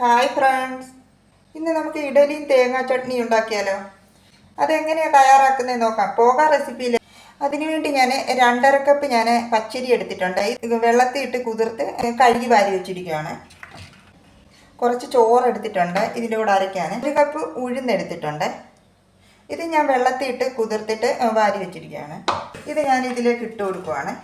Hi friends. ഇന്ന് നമുക്ക് ഇഡലിയും തേങ്ങാ ചട്നി ഉണ്ടാക്കിയാലോ? അതെങ്ങനെയാണ് തയ്യാറാക്കുന്നത് നോക്കാം. പോകാം റെസിപ്പിയിൽ അതിനുവേണ്ടി ഞാൻ രണ്ടര കപ്പ് ഞാൻ പച്ചരി എടുത്തിട്ടുണ്ട്. ഇത് വെള്ളത്തിൽ ഇട്ട് കുതിർത്ത് കഴുകി വാരി വെച്ചിരിക്കുകയാണ് കുറച്ച് ചോറ് എടുത്തിട്ടുണ്ട്. ഇതിന്റെ കൂടെ അരയ്ക്കാൻ ഒരു കപ്പ് ഉഴുന്നെടുത്തിട്ടുണ്ട് ഇത് ഞാൻ വെള്ളത്തിൽ ഇട്ട് കുതിർത്തിട്ട് വാരി വെച്ചിരിക്കുകയാണ് ഇത് ഞാൻ ഇതിലേക്ക് ഇട്ട് കൊടുക്കുവാണ്.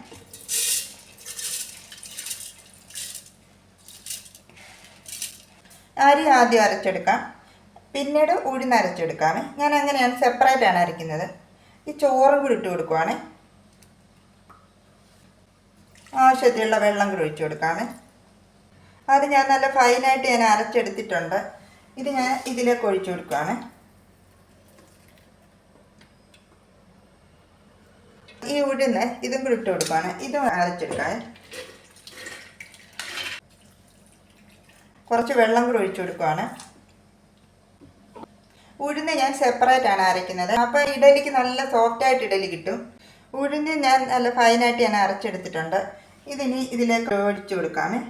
അരി ആദ്യം അരച്ചെടുക്കാം. പിന്നീട് ഉഴുന്ന് അരച്ചെടുക്കാമേ. ഞാൻ അങ്ങനെയാണ് സെപ്പറേറ്റ് ആണ് അരയ്ക്കുന്നത്. ഈ ചോറും കൂടി ഇട്ട് കൊടുക്കുവാണേ. ആവശ്യത്തിലുള്ള വെള്ളം കൂടി ഒഴിച്ചു കൊടുക്കാമേ. അത് ഞാൻ നല്ല ഫൈനായിട്ട് ഞാൻ അരച്ചെടുത്തിട്ടുണ്ട്. ഇത് ഞാൻ ഇതിലേക്ക് ഒഴിച്ചു കൊടുക്കുകയാണ് ഈ ഉഴുന്ന് ഇതും കൂടി ഇട്ട് കൊടുക്കുകയാണ് ഇതും അരച്ചെടുക്കാം കുറച്ച് വെള്ളം കൂടി ഒഴിച്ചു കൊടുക്കുവാണ്. ഉഴുന്ന് ഞാൻ സെപ്പറേറ്റ് ആണ് അരയ്ക്കുന്നത്. അപ്പോൾ ഇഡലിക്ക് നല്ല സോഫ്റ്റ് ആയിട്ട് ഇഡലി കിട്ടും. ഉഴുന്ന് ഞാൻ നല്ല ഫൈനായിട്ട് ഞാൻ അരച്ചെടുത്തിട്ടുണ്ട്. ഇതിനി ഇതിലേക്ക് ഒഴിച്ചു കൊടുക്കാമേ.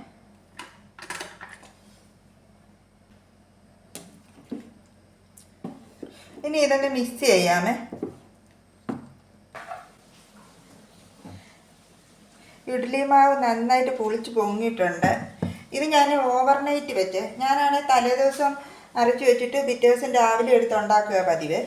ഇനി ഇതൊന്ന് മിക്സ് ചെയ്യാമേ. ഇഡ്ഡലി മാവ് നന്നായിട്ട് പൊളിച്ച് പൊങ്ങിയിട്ടുണ്ട്. ഇത് ഞാൻ ഓവർനൈറ്റ് വെച്ച്. ഞാനാണ് തലേദിവസം അരച്ച് വെച്ചിട്ട് പിറ്റേ ദിവസം രാവിലെ എടുത്ത് ഉണ്ടാക്കുക പതിവ്.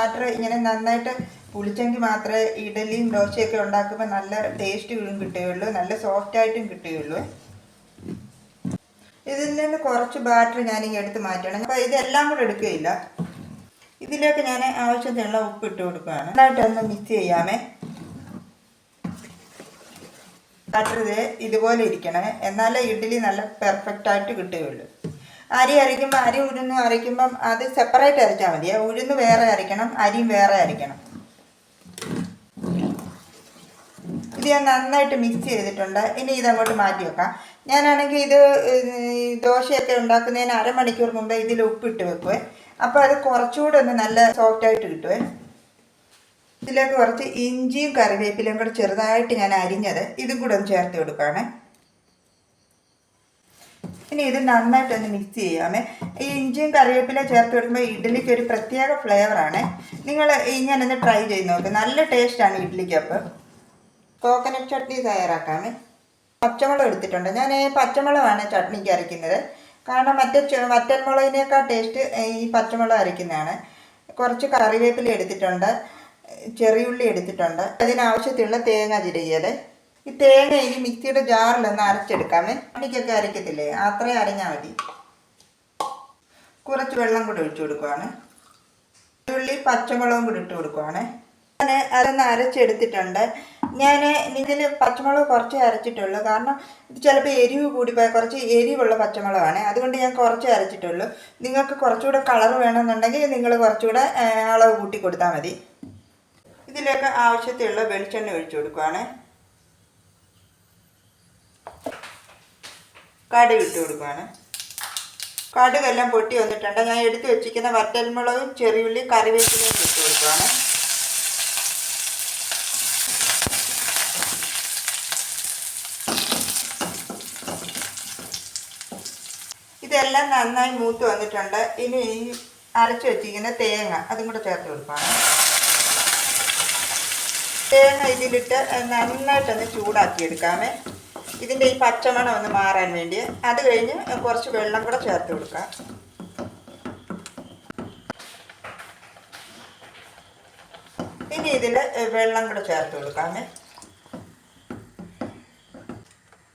ബാറ്റർ ഇങ്ങനെ നന്നായിട്ട് പുളിച്ചെങ്കിൽ മാത്രമേ ഇഡലിയും ദോശയൊക്കെ ഉണ്ടാക്കുമ്പോൾ നല്ല ടേസ്റ്റ് കിട്ടുകയുള്ളൂ. നല്ല സോഫ്റ്റായിട്ടും കിട്ടുകയുള്ളൂ. ഇതിൽ നിന്ന് കുറച്ച് ബാറ്ററി ഞാൻ ഇങ്ങനെ എടുത്ത് മാറ്റണം. അപ്പോൾ ഇതെല്ലാം കൂടെ എടുക്കുകയില്ല. ഇതിലേക്ക് ഞാൻ ആവശ്യത്തിനുള്ള ഉപ്പ് ഇട്ട് കൊടുക്കുകയാണ് നന്നായിട്ടൊന്ന് മിക്സ് ചെയ്യാമേ. ബാറ്ററി ഇത് ഇതുപോലെ ഇരിക്കണേ. എന്നാലേ ഇഡ്ഡലി നല്ല പെർഫെക്റ്റ് ആയിട്ട് കിട്ടുകയുള്ളൂ. അരി അരയ്ക്കുമ്പോൾ അരി ഉഴുന്ന് അരയ്ക്കുമ്പം അത് സെപ്പറേറ്റ് അരച്ചാൽ മതി. ഉഴുന്ന് വേറെ അരയ്ക്കണം അരിയും വേറെ അരയ്ക്കണം. ഞാൻ നന്നായിട്ട് മിക്സ് ചെയ്തിട്ടുണ്ട്. ഇനി ഇതങ്ങോട്ട് മാറ്റി വെക്കാം. ഞാനാണെങ്കിൽ ഇത് ദോശയൊക്കെ ഉണ്ടാക്കുന്നതിന് അരമണിക്കൂർ മുമ്പേ ഇതിൽ ഉപ്പിട്ട് വെക്കുവേ. അപ്പോൾ അത് കുറച്ചുകൂടെ ഒന്ന് നല്ല സോഫ്റ്റ് ആയിട്ട് കിട്ടുവേ. ഇതിലേക്ക് കുറച്ച് ഇഞ്ചിയും കറിവേപ്പിലയും കൂടെ ചെറുതായിട്ട് ഞാൻ അരിഞ്ഞത് ഇതും കൂടെ ഒന്ന് ചേർത്ത് കൊടുക്കുകയാണേ. ഇനി ഇത് നന്നായിട്ടൊന്ന് മിക്സ് ചെയ്യാമേ. ഈ ഇഞ്ചിയും കറിവേപ്പില ചേർത്ത് കൊടുക്കുമ്പോൾ ഇഡ്ഡലിക്ക് ഒരു പ്രത്യേക ഫ്ലേവറാണ് നിങ്ങൾ ഇങ്ങനെ ഒന്ന് ട്രൈ ചെയ്ത് നോക്കുക നല്ല ടേസ്റ്റാണ് ഇഡ്ഡലിക്കപ്പം കോക്കനട്ട് ചട്നി തയ്യാറാക്കാമേ. പച്ചമുളക് എടുത്തിട്ടുണ്ട്. ഞാൻ പച്ചമുളകാണ് ചട്നിക്ക് അരയ്ക്കുന്നത്. കാരണം മറ്റേ മറ്റൻ മുളകിനേക്കാൾ ടേസ്റ്റ് ഈ പച്ചമുളക് അരയ്ക്കുന്നതാണ്. കുറച്ച് കറിവേപ്പില എടുത്തിട്ടുണ്ട്. ചെറിയുള്ളി എടുത്തിട്ടുണ്ട്. അതിനാവശ്യത്തിലുള്ള തേങ്ങ ചിരകിയത്. ഈ തേങ്ങ ഇനി മിക്സിയുടെ ജാറിലൊന്ന് അരച്ചെടുക്കാമേ. ചട്നിക്കൊക്കെ അരയ്ക്കത്തില്ലേ? അത്രയും അരഞ്ഞാൽ മതി. കുറച്ച് വെള്ളം കൂടി ഒഴിച്ചു കൊടുക്കുവാണ്. ഉള്ളി പച്ചമുളകും കൂടി ഇട്ട് കൊടുക്കുവാണ്. ഞാൻ അതൊന്ന് അരച്ചെടുത്തിട്ടുണ്ട്. ഞാൻ ഇതിൽ പച്ചമുളക് കുറച്ചേ അരച്ചിട്ടുള്ളൂ. കാരണം ഇത് ചിലപ്പോൾ എരിവ് കൂടിപ്പോയാൽ കുറച്ച് എരിവുള്ള പച്ചമുളകാണ്. അതുകൊണ്ട് ഞാൻ കുറച്ചേ അരച്ചിട്ടുള്ളൂ. നിങ്ങൾക്ക് കുറച്ചുകൂടെ കളർ വേണമെന്നുണ്ടെങ്കിൽ നിങ്ങൾ കുറച്ചുകൂടെ അളവ് കൂട്ടി കൊടുത്താൽ മതി. ഇതിലേക്ക് ആവശ്യത്തിലുള്ള വെളിച്ചെണ്ണ ഒഴിച്ചു കൊടുക്കുവാണ്. കടുക് ഇട്ട് കൊടുക്കുവാണ്. കടുകെല്ലാം പൊട്ടി വന്നിട്ടുണ്ട്. ഞാൻ എടുത്ത് വെച്ചിരിക്കുന്ന വറ്റൽമുളകും ചെറിയുള്ളി കറിവേപ്പിലയും ഇട്ട് കൊടുക്കുവാണ്. ഇതെല്ലാം നന്നായി മൂത്ത് വന്നിട്ടുണ്ട്. ഇനി ഈ അരച്ച് വെച്ചിരിക്കുന്ന തേങ്ങ അതും കൂടെ ചേർത്ത് കൊടുക്കുകയാണ്. തേങ്ങ ഇതിലിട്ട് നന്നായിട്ടൊന്ന് ചൂടാക്കി എടുക്കാമേ. ഇതിന്റെ ഈ പച്ചമണം ഒന്ന് മാറാൻ വേണ്ടി. അത് കഴിഞ്ഞ് കുറച്ച് വെള്ളം കൂടെ ചേർത്ത് കൊടുക്കാം. ഇനി ഇതിൽ വെള്ളം കൂടെ ചേർത്ത് കൊടുക്കാമേ.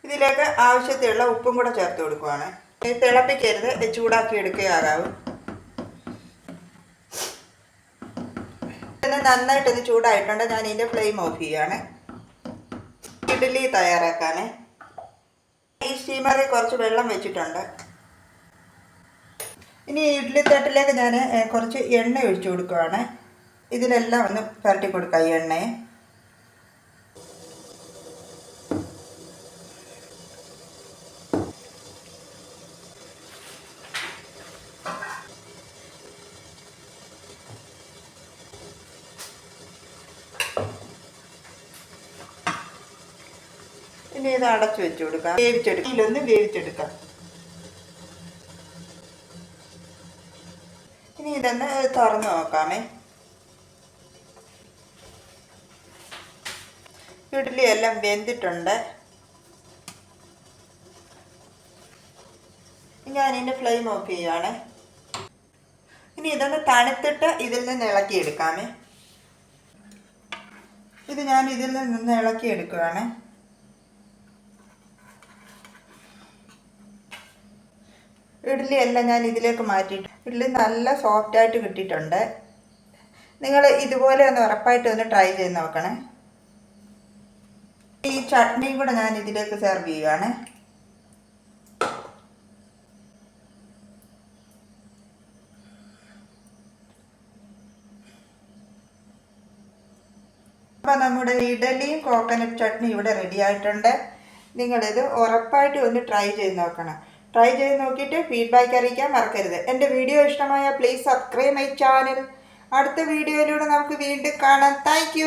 ഇതിലേക്ക് ആവശ്യത്തിലുള്ള ഉപ്പും കൂടെ ചേർത്ത് കൊടുക്കുവാണ്. തിളപ്പിക്കരുത്. ചൂടാക്കി എടുക്കുകയാകാവും ഇത് നന്നായിട്ടൊന്ന് ചൂടായിട്ടുണ്ട്. ഞാൻ ഇതിന്റെ ഫ്ലെയിം ഓഫ് ചെയ്യാണ്. ഇഡ്ഡലി തയ്യാറാക്കാനേ. ഈ സ്റ്റീമറിൽ കുറച്ച് വെള്ളം വെച്ചിട്ടുണ്ട്. ഇനി ഇഡ്ഡലി തട്ടിലേക്ക് ഞാൻ കുറച്ച് എണ്ണ ഒഴിച്ചു കൊടുക്കുവാണ്. ഇതിലെല്ലാം ഒന്ന് പുരട്ടി കൊടുക്കാം ഈ എണ്ണയെ. ഇനി ഇത് അടച്ചു വെച്ചു കൊടുക്കാം. വേവിച്ചെടുക്കാം. ഇതിലൊന്ന് വേവിച്ചെടുക്കാം. ഇനി ഇതൊന്ന് തുറന്ന് നോക്കാമേ. ഇഡ്ഡലി എല്ലാം വെന്തിട്ടുണ്ട്. ഞാൻ ഇതിന്റെ ഫ്ലെയിം ഓഫ് ചെയ്യുവാണേ. ഇനി ഇതൊന്ന് തണുത്തിട്ട് ഇതിൽ നിന്ന് ഇളക്കിയെടുക്കാമേ. ഇത് ഞാൻ ഇതിൽ നിന്ന് ഇളക്കി ഇഡ്ഡലി എല്ലാം ഞാൻ ഇതിലേക്ക് മാറ്റിയിട്ട് ഇഡ്ഡലി നല്ല സോഫ്റ്റ് ആയിട്ട് കിട്ടിയിട്ടുണ്ട്. നിങ്ങൾ ഇതുപോലെ ഒന്ന് ഉറപ്പായിട്ട് ഒന്ന് ട്രൈ ചെയ്ത് നോക്കണേ. ഈ ചട്നിയും കൂടെ ഞാൻ ഇതിലേക്ക് സെർവ് ചെയ്യുകയാണ് അപ്പം നമ്മുടെ ഇഡലിയും കോക്കനട്ട് ചട്നി ഇവിടെ റെഡി ആയിട്ടുണ്ട്. നിങ്ങളിത് ഉറപ്പായിട്ട് ഒന്ന് ട്രൈ ചെയ്ത് നോക്കണം. ട്രൈ ചെയ്ത് നോക്കിയിട്ട് ഫീഡ്ബാക്ക് അറിയിക്കാൻ മറക്കരുത്. എന്റെ വീഡിയോ ഇഷ്ടമായ പ്ലീസ് സബ്സ്ക്രൈബ് മൈ ചാനൽ അടുത്ത വീഡിയോയിലൂടെ നമുക്ക് വീണ്ടും കാണാം. താങ്ക്